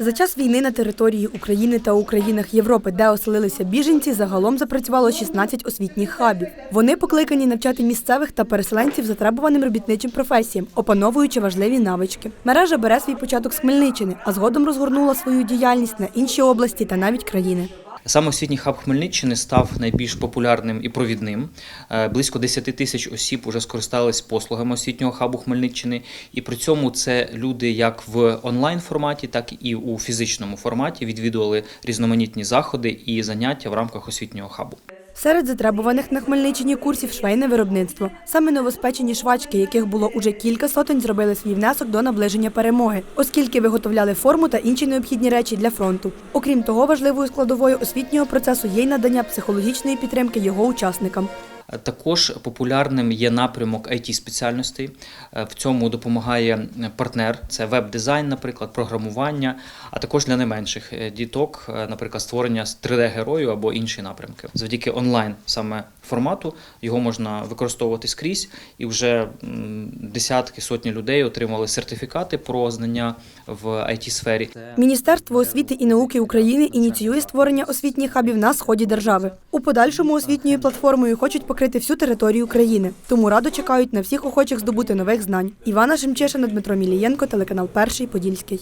За час війни на території України та у країнах Європи, де оселилися біженці, загалом запрацювало 16 освітніх хабів. Вони покликані навчати місцевих та переселенців затребуваним робітничим професіям, опановуючи важливі навички. Мережа бере свій початок з Хмельниччини, а згодом розгорнула свою діяльність на інші області та навіть країни. Саме освітній хаб Хмельниччини став найбільш популярним і провідним. Е, Близько 10 тисяч осіб вже скористались послугами освітнього хабу Хмельниччини, і при цьому це люди як в онлайн форматі, так і у фізичному форматі відвідували різноманітні заходи і заняття в рамках освітнього хабу. Серед затребуваних на Хмельниччині курсів швейне виробництво. Саме новоспечені швачки, яких було уже кілька сотень, зробили свій внесок до наближення перемоги, оскільки виготовляли форму та інші необхідні речі для фронту. Окрім того, важливою складовою освітнього процесу є й надання психологічної підтримки його учасникам. Е, Також популярним є напрямок it спеціальностей. Е, В цьому допомагає партнер, це веб-дизайн, наприклад, програмування, а також для найменших е, діток, е, наприклад, створення 3D-герою або інші напрямки. Завдяки онлайн саме формату його можна використовувати скрізь, і вже десятки сотні людей отримали сертифікати про знання в it сфері Міністерство освіти і науки України ініціює створення освітніх хабів на сході держави. У подальшому освітньою платформою хочуть покрити всю територію країни, тому радо чекають на всіх охочих здобути нових знань. Івана Шемчешина, Дмитро Мілієнко, телеканал Перший Подільський.